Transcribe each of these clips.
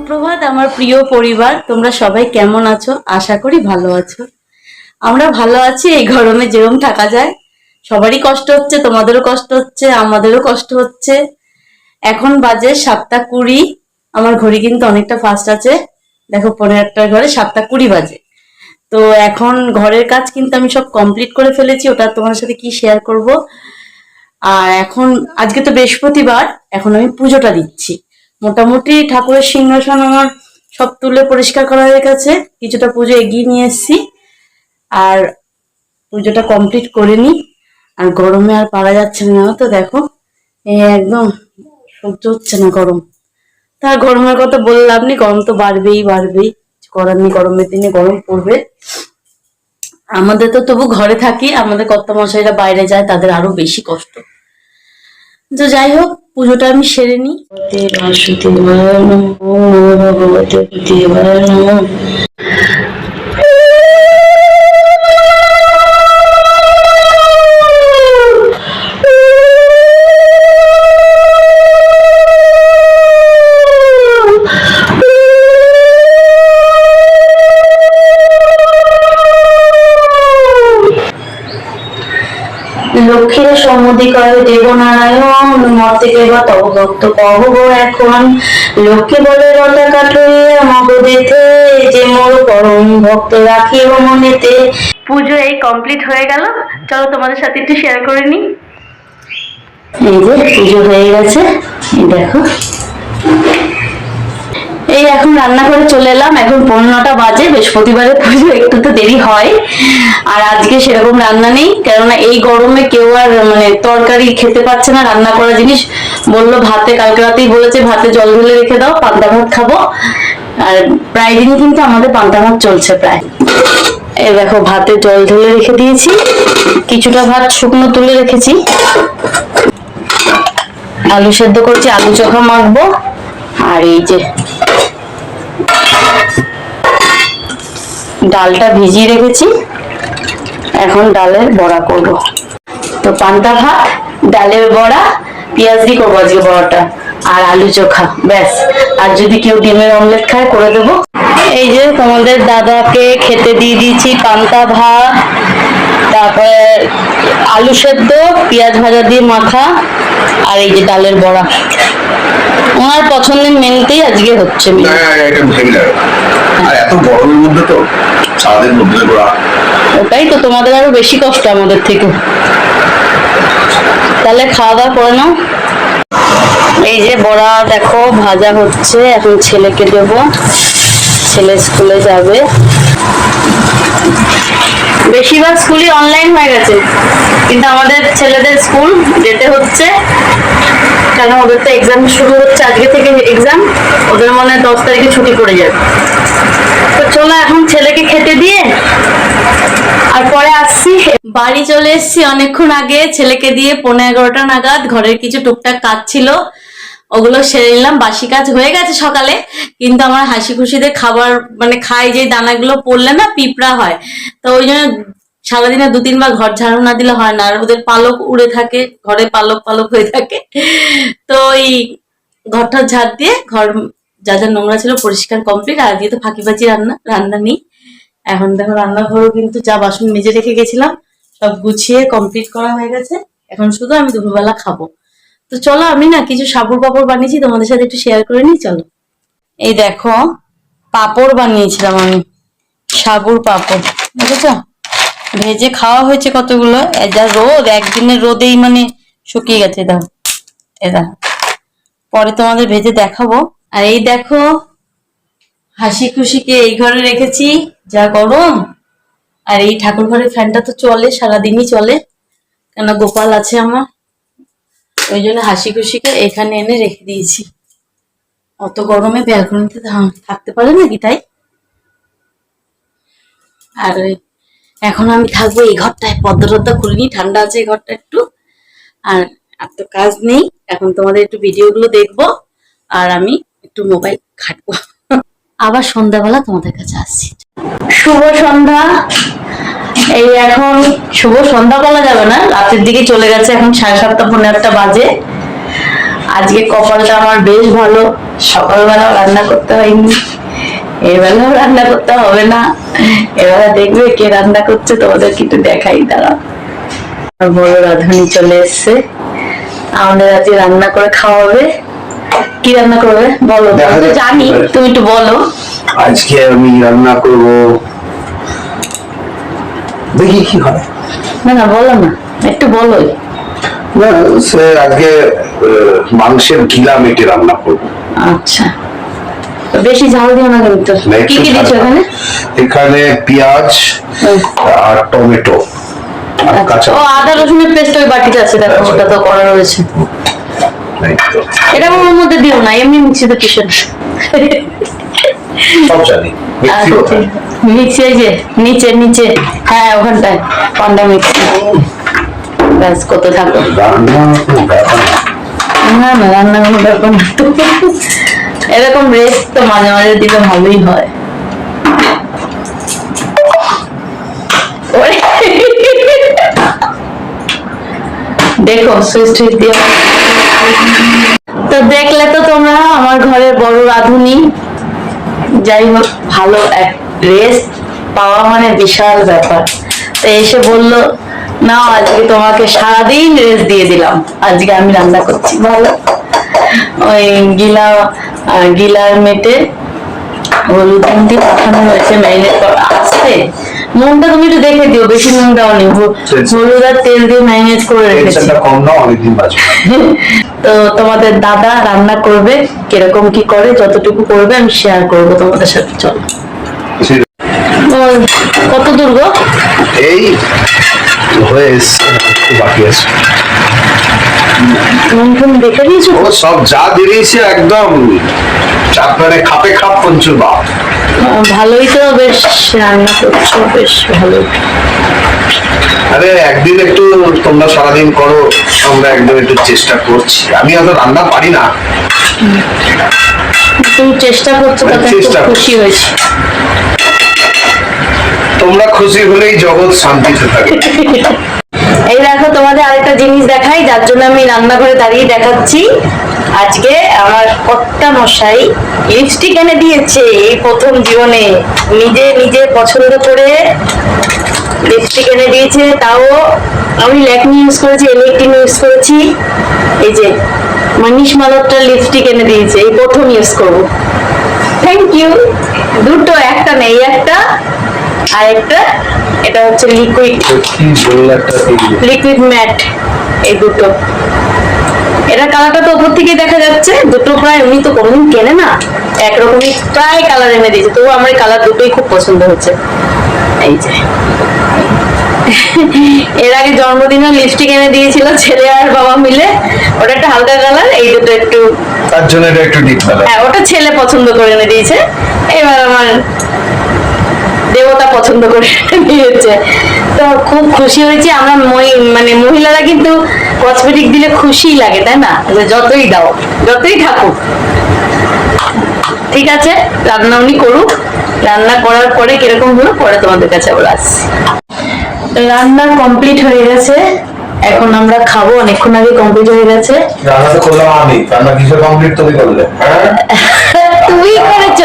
সুপ্রভাত, আমার প্রিয় পরিবার। তোমরা সবাই কেমন আছো? আশা করি ভালো আছো। আমরা ভালো আছি, এই গরমে যেরকম থাকা যায়। সবারই কষ্ট হচ্ছে, তোমাদেরও কষ্ট হচ্ছে, আমাদেরও কষ্ট হচ্ছে। এখন বাজে সাতটা কুড়ি। আমার ঘড়ি কিন্তু অনেকটা ফাস্ট আছে। দেখো পনেরো আটটার ঘরে সাতটা কুড়ি বাজে। তো এখন ঘরের কাজ কিন্তু আমি সব কমপ্লিট করে ফেলেছি, ওটা তোমার সাথে কি শেয়ার করব? আর এখন, আজকে তো বৃহস্পতিবার, এখন আমি পুজোটা দিচ্ছি। মোটামুটি ঠাকুরের সিংহাসন আমার সব তুলে পরিষ্কার করা হয়ে গেছে। কিছুটা পুজো এগিয়ে নিয়ে এসেছি। আর পুজোটা কমপ্লিট করে নি আর গরমে আর পারা যাচ্ছে না তো, দেখো। একদম সহ্য হচ্ছে না গরম। তার গরমের কথা বললাম নি, গরম তো বাড়বেই বাড়বেই। করার নেই, গরমের দিনে গরম পড়বে। আমাদের তো তবু ঘরে থাকি, আমাদের কর্ত মশাইরা বাইরে যায়, তাদের আরও বেশি কষ্ট। তো যাই হোক পুজোটা আমি সেরে নিই। লক্ষ্মীর সম্মতি করে দেবনারায়ণ মতে কেবা তব ভক্ত এখন লক্ষ্মী বলে রতা কাঠুরে মগদেতে যে মোর পরম ভক্ত রাখিও মনেতে। পুজো এই কমপ্লিট হয়ে গেল। চলো তোমাদের সাথে একটু শেয়ার করে নিই। এই যে পুজো হয়ে গেছে দেখো। এই এখন রান্না করে চলে এলাম। এখন পনেরোটা বাজে, বৃহস্পতিবারের পুজো একটু তো দেরি হয়। আর আজকে সেরকম রান্না নেই, কেননা এই গরমে কেউ আর মানে তরকারি খেতে পাচ্ছে না, রান্না করা জিনিস। বলল ভাতে, কালকে রাতেই বলেছে, ভাতে জল ঢেলে রেখে দাও, পান্তা ভাত খাব। আর প্রায় দিনই কিন্তু আমাদের পান্তা ভাত চলছে প্রায়। এই দেখো, ভাতে জল ঢেলে রেখে দিয়েছি। কিছুটা ভাত শুকনো তুলে রেখেছি। আলু সেদ্ধ করছি, আলু চোখা মাখবো। আর এই যে ডালটা ভিজিয়ে রেখেছি। এখন ডালের বড়া করব। তো পান্তা ভাত, ডালের বড়া, পেঁয়াজ দিয়ে করব আজকে বড়াটা, আর আলু চোখা, ব্যাস। আর যদি কেউ ডিমের অমলেট খায়, করে দেবো। এই যে তোমাদের দাদাকে খেতে দিয়ে দিয়েছি পান্তা ভাত, তারপরে আলু সেদ্ধ, পেঁয়াজ ভাজা দিয়ে মাখা, আর এই যে ডালের বড়া। ওনার পছন্দের মেনুতেই আজকে হচ্ছে মেনু। না, এটা হেভি লাগে আর এত গরমের মধ্যে তো সারাদিন মধ্যে করা ওটাই তো তোমাদের আরও বেশি কষ্ট আমাদের থেকে। তাহলে খাওয়া দাওয়া করে নাও। এই যে বড়া দেখো ভাজা হচ্ছে এখন ছেলেকে দেবো। ছেলে স্কুলে যাবে। বেশিরভাগ স্কুলই অনলাইন হয়ে গেছে। কিন্তু আমাদের ছেলেদের স্কুল যেতে হচ্ছে। কেন ওদের তো এক্সাম শুরু হচ্ছে আজকে থেকে এক্সাম ওদের মনে হয় দশ তারিখে ছুটি পড়ে যাবে। তো চলো এখন ছেলেকে খেতে দিয়ে, আর পরে আসছি। বাড়ি চলে এসেছি অনেকক্ষণ আগে, ছেলেকে দিয়ে পনেরো এগারোটা নাগাদ ঘরের কিছু টুকটাক কাজ ছিল, ওগুলো সেরে নিলাম, বাসি কাজ হয়ে গেছে সকালে, কিন্তু আমার হাসি খুশিতে খাবার মানে খাই যে দানাগুলো পড়লে না পিঁপড়া হয়, তো ওই জন্য সারাদিনে দু তিনবার ঘর ঝাড়ু না দিলে হয় না, আর ওদের পালক উড়ে থাকে, ঘরে পালক পালক হয়ে থাকে। তো ওই ঘরটা ঝাড় দিয়ে ঘর যা যা নোংরা ছিল পরিষ্কার কমপ্লিট আর আজকে তো ফাঁকি বাজি রান্না রান্না নেই। এখন দেখো রান্নাঘরও কিন্তু যা বাসন মেজে রেখে গেছিলাম, সব গুছিয়ে কমপ্লিট করা হয়ে গেছে। এখন শুধু আমি দুপুরবেলা খাব। তো চলো আমি না কিছু সাবুর পাপড় বানিয়েছি, তোমাদের সাথে একটু শেয়ার করে নিই, চলো। এই দেখো, পাপড় বানিয়েছিলাম আমি, সাবুর পাপড় বুঝেছ ভেজে খাওয়া হয়েছে কতগুলো? যা রোদ, একদিনের রোদেই মানে শুকিয়ে গেছে, দাও। এ দেখো পরে তোমাদের ভেজে দেখাবো। আর এই দেখো, হাসি খুশিকে এই ঘরে রেখেছি, যা গরম। আর এই ঠাকুর ঘরের ফ্যানটা তো চলে, সারাদিনই চলে। কেন গোপাল আছে আমার। ওই জন্য হাসি খুশিকে এখানে এনে রেখে দিয়েছি। অত গরমে ব্যালকনিতে থাকতে পারে নাকি তাই? আর এখন আমি থাকব এই ঘরটায় পদ্মা টদ্মা খুলিনি, ঠান্ডা আছে এই ঘরটা একটু। আর আর তো কাজ নেই, এখন তোমাদের একটু ভিডিওগুলো দেখব, আর আমি একটু মোবাইল ঘাটবো। আবার সন্ধ্যাবেলা তোমাদের কাছে আসছি। শুভ সন্ধ্যা। এই এখন শুভ সন্ধ্যা বলা যাবে না, রাতের দিকে চলে গেছে এখন সাড়ে সাতটা পনেরো আটটা বাজে। আজকে কপালটা আমার বেশ ভালো সকালবেলা রান্না করতে হয়নি। এবেলাও রান্না করতে হবে না। এবেলা দেখবে কে রান্না করছে তোমাদের কিন্তু দেখাই দাঁড়া বড় রাঁধুনি চলে এসছে। আমাদের আজকে রান্না করে খাওয়াবে। কি রান্না করবে? বলো জানি তুমি একটু বলো। আজকে আমি রান্না করব। দেখি কি হয়। না না বলো না একটু বলো। না সে আজকে মাংসের গিলা মেটে রান্না করব। আচ্ছা। বেশি ঝাল দিও না কিন্তু কি কি এখানে? এখানে পেঁয়াজ আর টমেটো ও আদা রসুনের পেস্ট ওই বাটিতে আছে দেখো আচ্ছা। ওটা তো করা রয়েছে। এটা ওর মধ্যে দিও না এমনি মিক্সিতে সব জানি মিক্সি এই যে নিচে নিচে। হ্যাঁ ওখানটায় পান্ডা মিক্সি। ব্যাস কত থাকো রান্না। না। না রান্না কোনো ব্যাপার না। এরকম রেস্ট তো মাঝে মাঝে দিলে ভালোই হয়। দেখো সুইচ টুইচ তো দেখলে তো তোমরা আমার বড় যাই হোক, ভালো এক রেস্ট পাওয়া মানে বিশাল ব্যাপার। তো এসে বলল, না, আজকে তোমাকে সারাদিন রেস্ট দিয়ে দিলাম। আজকে আমি রান্না করছি, ভালো? ওই গিলা গিলার মেটে হলুদ নুন দিয়ে পাঠানো হয়েছে ম্যারিনেট করা আসতে নুনটা তুমি একটু দেখে দিও বেশি নুন দাওনি নি হলুদ আর তেল দিয়ে ম্যারিনেট করে রেখেছি। তো তোমাদের দাদা রান্না করবে কীরকম কি করে যতটুকু করবে আমি শেয়ার করব তোমাদের সাথে চলো। কত দূর গো? এই হয়ে একটু বাকি আছে। ও সব যা দিয়েছে একদম আপনারে খাপে খাপ পঞ্চুর বাপ। ভালোই তো বেশ রান্না করছ বেশ ভালো। আরে একদিন একটু তোমরা সারাদিন করো আমরা একদম একটু চেষ্টা করছি। আমি অত রান্না পারি না। তুমি চেষ্টা করছ তাতে খুশি হয়েছি। তোমরা খুশি হলেই জগৎ শান্তিতে থাকে। এই দেখো, তোমাদের আরেকটা জিনিস দেখাই, যার জন্য আমি রান্না রান্নাঘরে দাঁড়িয়ে দেখাচ্ছি। আজকে আমার কর্তা মশাই লিপস্টিক এনে দিয়েছে এই প্রথম জীবনে। নিজে নিজে পছন্দ করে লিপস্টিক এনে দিয়েছে, তাও আমি ল্যাকমি ইউজ করেছি এলিকটিন ইউজ করেছি। এই যে মানিশ মালত্রার লিপস্টিক এনে দিয়েছে, এই প্রথম ইউজ করব। থ্যাংক ইউ দুটো, একটা নেই, একটা। আর একটা এটা হচ্ছে লিকুইড লিকুইড ম্যাট এই দুটো। এটা কালারটা তো উপর থেকে দেখা যাচ্ছে দুটো প্রায় উনি তো কোনদিন কেনে না। একরকমই প্রায় কালার এনে দিয়েছে তবু আমার কালার দুটোই খুব পছন্দ হচ্ছে। এই যে। এর আগে জন্মদিনে লিপস্টিক এনে দিয়েছিল ছেলে আর বাবা মিলে ওটা একটা হালকা কালার এই দুটো একটু তার জন্য এটা একটু ডিপ কালার হ্যাঁ ওটা ছেলে পছন্দ করে এনে দিয়েছে। এবার আমার দেবতা পছন্দ করে দিয়েছে তো খুব খুশি হয়েছি। আমরা মানে মহিলারা কিন্তু কসমেটিক দিলে খুশি লাগে তাই না? যতই দাও যতই থাকুক। ঠিক আছে? রান্না উনি করুক। রান্না করার পরে কীরকম হলো পরে তোমাদের কাছে আবার আসছি। রান্না কমপ্লিট হয়ে গেছে। এখন আমরা খাব। অনেকক্ষণ আগে কমপ্লিট হয়ে গেছে। রান্না তো করলাম আমি। রান্না কিসে কমপ্লিট তুমি করলে? হ্যাঁ? তুমি করেছ।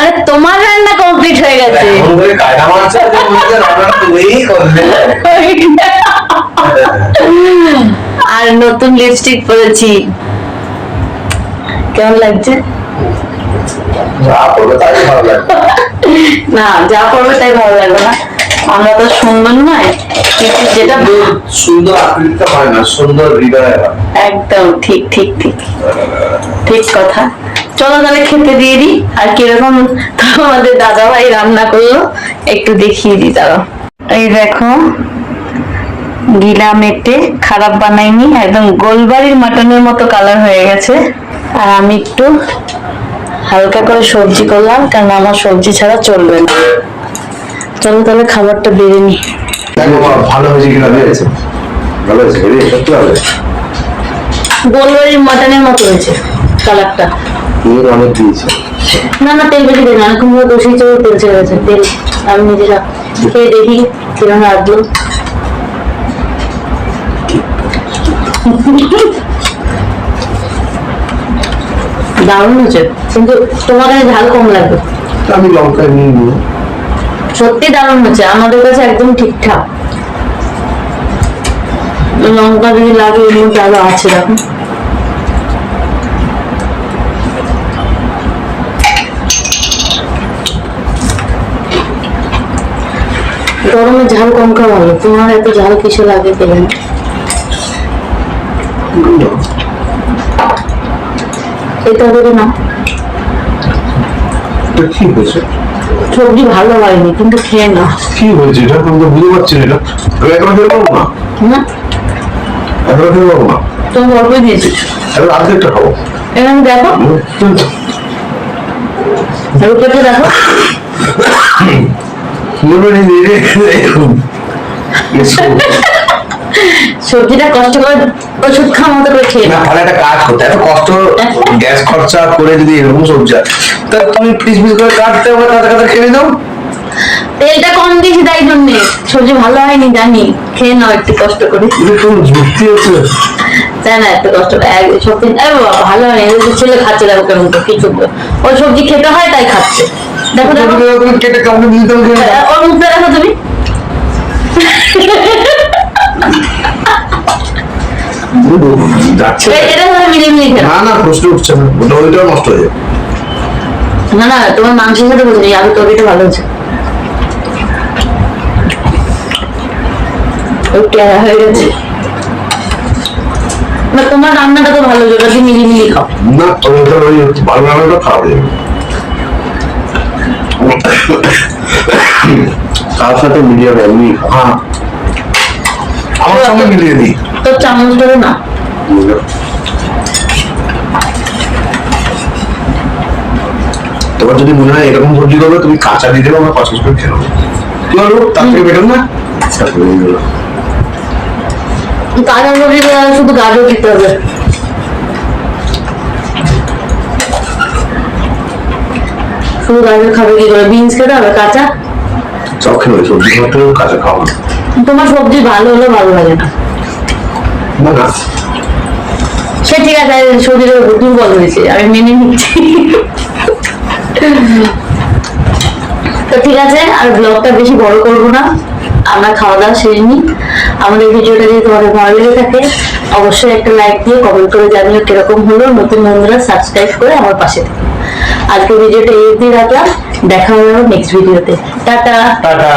মানে তোমার রান্না কমপ্লিট হয়ে গেছে। আর নতুন লিপস্টিক পরেছি। কেমন লাগছে? না যা করবে তাই ভালো লাগবে না। আমরা তো সুন্দর নয় কিন্তু যেটা সুন্দর হয় না সুন্দর হৃদয় একদম ঠিক ঠিক ঠিক। ঠিক কথা। চলো তাহলে খেতে দিয়ে দিই। আর কীরকম আমাদের দাদা ভাই রান্না করল একটু দেখিয়ে দিই তারা এই দেখো গিলা মেটে খারাপ বানাইনি একদম গোলবাড়ির মাটনের মতো কালার হয়ে গেছে। আর আমি একটু হালকা করে সবজি করলাম কারণ আমার সবজি ছাড়া চলবে না। চলো তাহলে খাবারটা বেড়ে নি ভালো হয়েছে কিনা হয়েছে ভালো হয়েছে রে সত্যি ভালো হয়েছে গোলবাড়ির মাটনের মতো হয়েছে কালারটা তুমি অনেক দিয়েছে। না না তেল বেশি অনেকক্ষণ ধরে বসেই চলে তেল ছেড়ে গেছে তেল। আমি নিজেরা খেয়ে দেখি কীরকম রাখল দারুণ হয়েছে। কিন্তু তোমার কাছে ঝাল কম লাগবে। আমি লঙ্কা নিয়ে নিই সত্যি দারুণ হচ্ছে আমাদের কাছে একদম ঠিকঠাক লঙ্কা যদি লাগে এর মধ্যে আরও আছে দেখো। গরমে ঝাল কম খাওয়া ভালো। তোমার এত ঝাল কিসে লাগে জানে এটা করে না। কি হয়েছে? সবজি ভালো হয়নি কিন্তু খেয়ে না কি হয়েছে? এটা আমি তো বুঝতে পারছি না এটা এখন খেতে পারব না? না। এখন খেতে পারব না? তুমি গল্প দিয়েছি। এখন অর্ধেকটা খাব। এখানে দেখো। দেখো। নেই সবজিটা কষ্ট করে ওষুধ খাওয়া মতো করে খেয়ে না তাহলে একটা কাজ করতে এত কষ্ট গ্যাস খরচা করে যদি এরকম সবজি তা তুমি পিস পিস করে কাটতে হবে কাঁচা কাঁচা খেয়ে দাও তেলটা কম দিয়েছি তাই জন্যে। সবজি ভালো হয়নি জানি। খেয়ে নাও একটু কষ্ট করে। যুক্তি আছে তাই না একটু কষ্ট সবজি ভালো হয়নি। ছেলে খাচ্ছে দেখো কেমন করে কিছু ওই সবজি খেতে হয় তাই খাচ্ছে। দেখো দেখো। তুমি কেটে দিয়ে দাও। ওর মুখটা তুমি। না না প্রশ্ন উঠছে না। ওটা নষ্ট হয়ে যাবে। না না তোমার মাংসের সাথে বলছি আলু তরকারিটা ভালো হচ্ছে হয়ে গেছে। না তোমার রান্নাটা তো ভালো যেটা দিয়ে মিলি মিলি খাও। না তবে ওটা ওই ভালো রান্নাটা হয়ে যাবে। তার সাথে মিলিয়ে এমনি হ্যাঁ। আমার সঙ্গে মিলিয়ে দিই। তোর চামচ ধরে না। তোমার যদি মনে হয় এরকম সবজি করবে তুমি কাঁচা দিয়ে দেবে আমরা কষা করে খেয়ে নেব। কি বলো? তার থেকে বেটার না। কাঁচা সবজি শুধু গাজর দিতে হবে। শুধু গাজর খাবে কি করে? বিনস খেতে হবে কাঁচা? সব খেয়ে সবজি কাঁচা খাওয়া তোমার সবজি ভালো হলে ভালো লাগে না। সে ঠিক আছে শরীরে দুর্বল হয়েছে আমি মেনে নিচ্ছি। তো ঠিক আছে আর ব্লগটা বেশি বড় করব না। আমরা খাওয়া দাওয়া সেরে নিই। আমাদের ভিডিওটা যদি তোমাদের ভালো লেগে থাকে অবশ্যই একটা লাইক দিয়ে কমেন্ট করে জানিও কীরকম হলো নতুন বন্ধুরা সাবস্ক্রাইব করে আমার পাশে থেকে। আজকে ভিডিওটা এই অবধি রাখলাম। দেখা হবে নেক্সট ভিডিওতে টাটা। টাটা।